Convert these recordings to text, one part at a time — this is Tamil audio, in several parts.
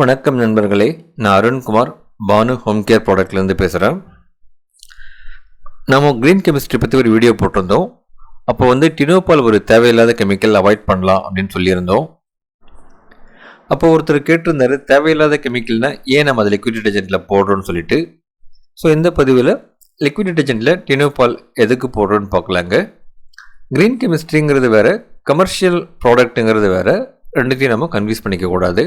வணக்கம் நண்பர்களே. நான் அருண்குமார். பானு ஹோம் கேர் ப்ராடக்ட்லேருந்து பேசுகிறேன் நம்ம க்ரீன் கெமிஸ்ட்ரி பற்றி ஒரு வீடியோ போட்டிருந்தோம். அப்போ வந்து டினோபால் ஒரு தேவையில்லாத கெமிக்கல் அவாய்ட் பண்ணலாம் அப்படின்னு சொல்லியிருந்தோம். அப்போ ஒருத்தர் கேட்டிருந்தாரு தேவையில்லாத கெமிக்கல்னா ஏன் நம்ம அதை லிக்விட் டிடர்ஜென்ட்டில் போடுறோம்னு சொல்லிட்டு? ஸோ இந்த பதிவில் லிக்விட் டிடர்ஜென்ட்டில் டினோபால் எதுக்கு போடுறோன்னு பார்க்கலாங்க. க்ரீன் கெமிஸ்ட்ரிங்கிறது வேறு கமர்ஷியல் ப்ராடக்ட்டுங்கிறது வேறு ரெண்டுத்தையும் நம்ம கன்ஃபியூஸ் பண்ணிக்க கூடாது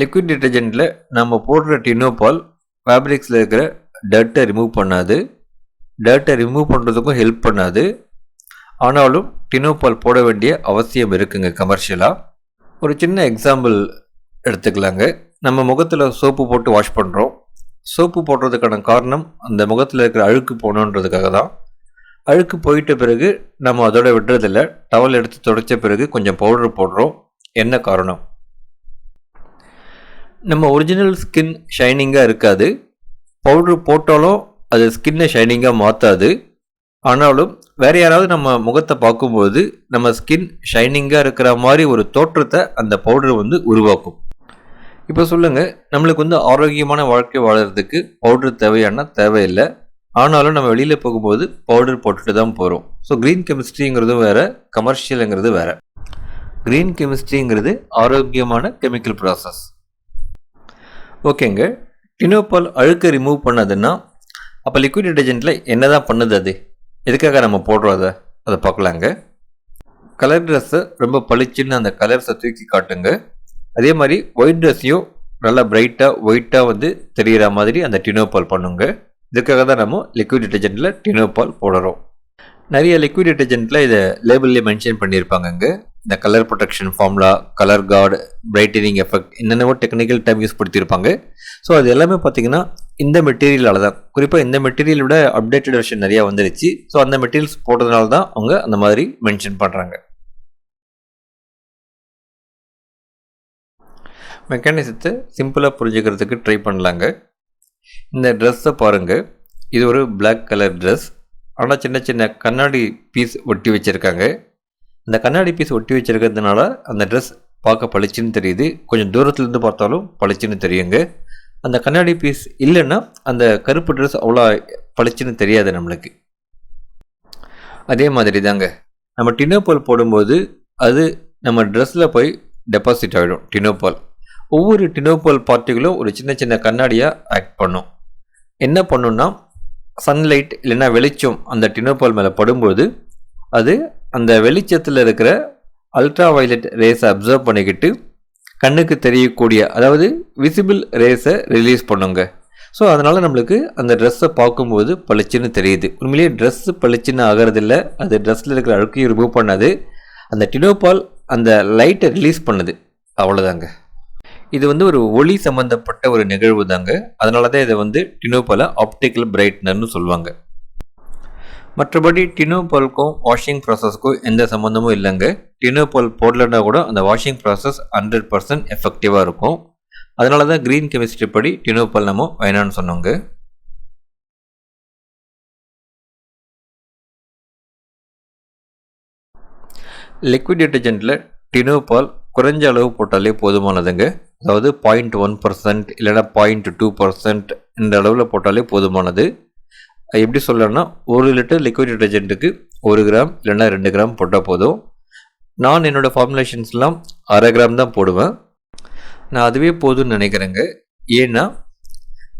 லிக்விட் டிட்டர்ஜென்ட்டில் நம்ம போடுற டினோபால் ஃபேப்ரிக்ஸில் இருக்கிற டர்ட்டை ரிமூவ் பண்ணாது. டர்ட்டை ரிமூவ் பண்ணுறதுக்கும் ஹெல்ப் பண்ணாது. ஆனாலும் டினோபால் போட வேண்டிய அவசியம் இருக்குங்க கமர்ஷியலாக ஒரு சின்ன எக்ஸாம்பிள் எடுத்துக்கலாங்க. நம்ம முகத்தில் சோப்பு போட்டு வாஷ் பண்ணுறோம் சோப்பு போடுறதுக்கான காரணம் அந்த முகத்தில் இருக்கிற அழுக்கு போகணுன்றதுக்காக தான். அழுக்கு போயிட்ட பிறகு நம்ம அதோட விடுறதில்ல. டவல் எடுத்து துடைச்ச பிறகு கொஞ்சம் பவுடர் போடுறோம். என்ன காரணம்? நம்ம ஒரிஜினல் ஸ்கின் ஷைனிங்காக இருக்காது. பவுட்ரு போட்டாலும் அது ஸ்கின்னை ஷைனிங்காக மாற்றாது ஆனாலும் வேறு யாராவது நம்ம முகத்தை பார்க்கும்போது நம்ம ஸ்கின் ஷைனிங்காக இருக்கிற மாதிரி ஒரு தோற்றத்தை அந்த பவுடர் வந்து உருவாக்கும். இப்போ சொல்லுங்கள் நம்மளுக்கு வந்து ஆரோக்கியமான வாழ்க்கை வாழறதுக்கு பவுடர் தேவையான தேவையில்லை. ஆனாலும் நம்ம வெளியில் போகும்போது பவுடர் போட்டுட்டு தான் போகிறோம் ஸோ க்ரீன் கெமிஸ்ட்ரிங்கிறதும் வேறு கமர்ஷியலுங்கிறது வேறு. க்ரீன் கெமிஸ்ட்ரிங்கிறது ஆரோக்கியமான கெமிக்கல் ப்ராசஸ் ஓகேங்க. டினோபால் அழுக்கு ரிமூவ் பண்ணதுன்னா அப்போ லிக்விட் டிடர்ஜென்ட்டில் என்ன தான் பண்ணுது அது? எதுக்காக நம்ம போடுறோம் அதை? அதை பார்க்கலாங்க. கலர் ட்ரெஸ்ஸை ரொம்ப பளிச்சுன்னு அந்த கலர்ஸை தூக்கி காட்டுங்க. அதே மாதிரி ஒயிட் ட்ரெஸ்ஸையும் நல்லா பிரைட்டாக ஒயிட்டாக வந்து தெரிகிற மாதிரி அந்த டினோபால் பண்ணுங்க. இதுக்காக தான் நம்ம லிக்விட் டிடர்ஜென்ட்டில் டினோபால் போடுறோம். நிறைய லிக்விட் டிடர்ஜென்ட்டில் இதை லேபிள்லேயே மென்ஷன் பண்ணியிருப்பாங்கங்க. இந்த colour protection formula colour guard brightening effect என்னென்னவோ டெக்னிக்கல் டைம் யூஸ் படுத்தியிருப்பாங்க. ஸோ அது எல்லாமே பார்த்தீங்கன்னா இந்த மெட்டீரியலால் தான். குறிப்பாக இந்த மெட்டீரியல் விட அப்டேட்டட் வெர்ஷன் நிறையா வந்துருச்சு. ஸோ அந்த மெட்டீரியல்ஸ் போட்டதுனால தான் அவங்க அந்த மாதிரி மென்ஷன் பண்ணுறாங்க மெக்கானிசத்தை சிம்பிளாக புரிஞ்சுக்கிறதுக்கு ட்ரை பண்ணலாங்க. இந்த ட்ரெஸ்ஸை பாருங்கள் இது ஒரு பிளாக் கலர் ட்ரெஸ் ஆனால் சின்ன சின்ன கண்ணாடி பீஸ் ஒட்டி வச்சுருக்காங்க. இந்த கண்ணாடி பீஸ் ஒட்டி வச்சுருக்கிறதுனால அந்த ட்ரெஸ் பார்க்க பளிச்சுன்னு தெரியுது. கொஞ்சம் தூரத்துலேருந்து பார்த்தாலும் பளிச்சுன்னு தெரியுங்க. அந்த கண்ணாடி பீஸ் இல்லைன்னா அந்த கருப்பு ட்ரெஸ் அவ்வளோ பளிச்சுன்னு தெரியாது நம்மளுக்கு. அதே மாதிரி தாங்க நம்ம டினோபால் போடும்போது அது நம்ம ட்ரெஸ்ஸில் போய் டெபாசிட் ஆகிடும் டினோபால் ஒவ்வொரு டினோபால் பார்ட்டிகளும் ஒரு சின்ன சின்ன கண்ணாடியாக ஆக்ட் பண்ணும். என்ன பண்ணுன்னா சன்லைட் இல்லைன்னா வெளிச்சம் அந்த டினோபால் மேலே படும்போது அது அந்த வெளிச்சத்தில் இருக்கிற அல்ட்ரா வயலட் ரேஸை அப்சர்வ் பண்ணிக்கிட்டு கண்ணுக்கு தெரியக்கூடிய அதாவது விசிபிள் ரேஸை ரிலீஸ் பண்ணுங்க. ஸோ அதனால் நம்மளுக்கு அந்த ட்ரெஸ்ஸை பார்க்கும்போது பளிச்சுன்னு தெரியுது. உண்மையிலேயே ட்ரெஸ்ஸு பளிச்சுன்னு ஆகிறதில்ல. அது ட்ரெஸ்ஸில் இருக்கிற அழுக்கையும் ரிமூவ் பண்ணாது. அந்த டினோபால் அந்த லைட்டை ரிலீஸ் பண்ணுது. அவ்வளோதாங்க இது வந்து ஒரு ஒளி சம்மந்தப்பட்ட ஒரு நிகழ்வு தாங்க அதனால தான் இதை வந்து டினோபாலை ஆப்டிக்கல் பிரைட்னர்னு சொல்லுவாங்க. மற்றபடி டினோபால்க்கும் வாஷிங் ப்ராசஸ்க்கும் எந்த சம்மந்தமும் இல்லைங்க. டினோபால் போடலன்னா கூட அந்த வாஷிங் ப்ராசஸ் ஹண்ட்ரட் பர்சன்ட் எஃபெக்டிவாக இருக்கும். அதனால தான் க்ரீன் கெமிஸ்ட்ரி படி டினோபால் நம்ம வேணான்னு சொன்னோங்க. லிக்விட் டிட்டர்ஜென்ட்டில் டினோபால் குறைஞ்ச அளவு போட்டாலே போதுமானதுங்க. அதாவது பாயிண்ட் ஒன் பர்சன்ட் இல்லைனா பாயிண்ட் டூ பர்சன்ட் இந்த அளவில் போட்டாலே போதுமானது. எப்படி சொல்லணும்னா ஒரு லிட்டர் லிக்விட் டிட்டர்ஜென்ட்டுக்கு ஒரு கிராம் இல்லைன்னா ரெண்டு கிராம் போட்டால் போதும். நான் என்னோடய ஃபார்முலேஷன்ஸ்லாம் அரை கிராம் தான் போடுவேன். நான் அதுவே போதும்னு நினைக்கிறேங்க. ஏன்னா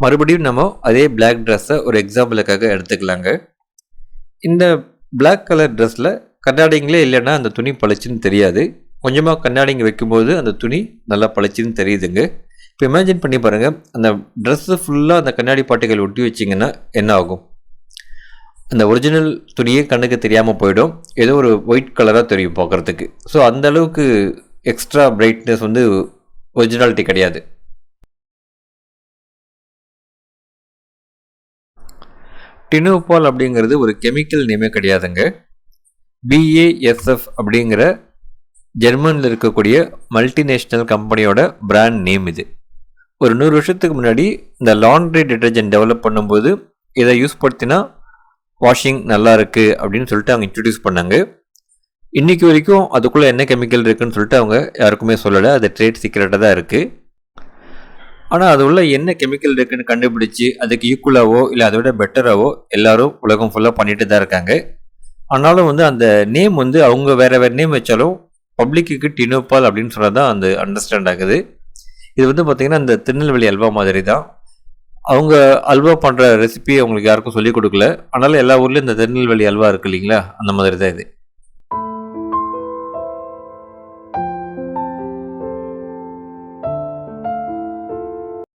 மறுபடியும் நம்ம அதே பிளாக் ட்ரெஸ்ஸை ஒரு எக்ஸாம்பிளுக்காக எடுத்துக்கலாங்க. இந்த பிளாக் கலர் ட்ரெஸ்ஸில் கண்ணாடிங்களே இல்லைன்னா அந்த துணி பளிச்சுன்னு தெரியாது. கொஞ்சமாக கண்ணாடிங்க வைக்கும்போது அந்த துணி நல்லா பளிச்சுன்னு தெரியுதுங்க. இப்போ இமேஜின் பண்ணி பாருங்கள் அந்த ட்ரெஸ்ஸு ஃபுல்லாக அந்த கண்ணாடி பாட்டுகள் ஒட்டி வச்சிங்கன்னா என்ன ஆகும்? அந்த ஒரிஜினல் துணியே கண்ணுக்கு தெரியாமல் போயிடும். ஏதோ ஒரு ஒயிட் கலராக தெரியும் பார்க்குறதுக்கு. ஸோ அந்த அளவுக்கு எக்ஸ்ட்ரா பிரைட்னஸ் வந்து ஒரிஜினாலிட்டி கிடையாது. டினோபால் அப்படிங்கிறது ஒரு கெமிக்கல் நேமே கிடையாதுங்க. பிஏஎஸ்எஃப் அப்படிங்கிற ஜெர்மனில் இருக்கக்கூடிய மல்டிநேஷ்னல் கம்பெனியோட பிராண்ட் நேம் இது. ஒரு நூறு வருஷத்துக்கு முன்னாடி இந்த லாண்ட்ரி டிட்டர்ஜென்ட் டெவலப் பண்ணும்போது இதை யூஸ் படுத்தினா வாஷிங் நல்லா இருக்குது அப்படின்னு சொல்லிட்டு அவங்க இன்ட்ரடியூஸ் பண்ணாங்க. இன்றைக்கி வரைக்கும் அதுக்குள்ளே என்ன கெமிக்கல் இருக்குதுன்னு சொல்லிட்டு அவங்க யாருக்குமே சொல்லலை. அது ட்ரேட் சீக்ரெட்டாக தான் இருக்குது ஆனால் அது உள்ள என்ன கெமிக்கல் இருக்குன்னு கண்டுபிடிச்சி அதுக்கு ஈக்குவலாகவோ இல்லை அதை விட பெட்டராகவோ எல்லாரும் உலகம் ஃபுல்லாக பண்ணிட்டு தான் இருக்காங்க. ஆனாலும் வந்து அந்த நேம் வந்து அவங்க வேறு வேறு நேம் வச்சாலும் பப்ளிக்கு டினோபால் அப்படின்னு சொன்னால் தான் அந்த அண்டர்ஸ்டாண்ட் ஆகுது. இது வந்து பார்த்திங்கன்னா இந்த திருநெல்வேலி அல்வா மாதிரி தான். அவங்க அல்வா பண்ணுற ரெசிபி அவங்களுக்கு யாருக்கும் சொல்லிக் கொடுக்கல. ஆனாலும் எல்லா ஊர்லேயும் இந்த திருநெல்வேலி அல்வா இருக்கு இல்லைங்களா? அந்த மாதிரி தான் இது.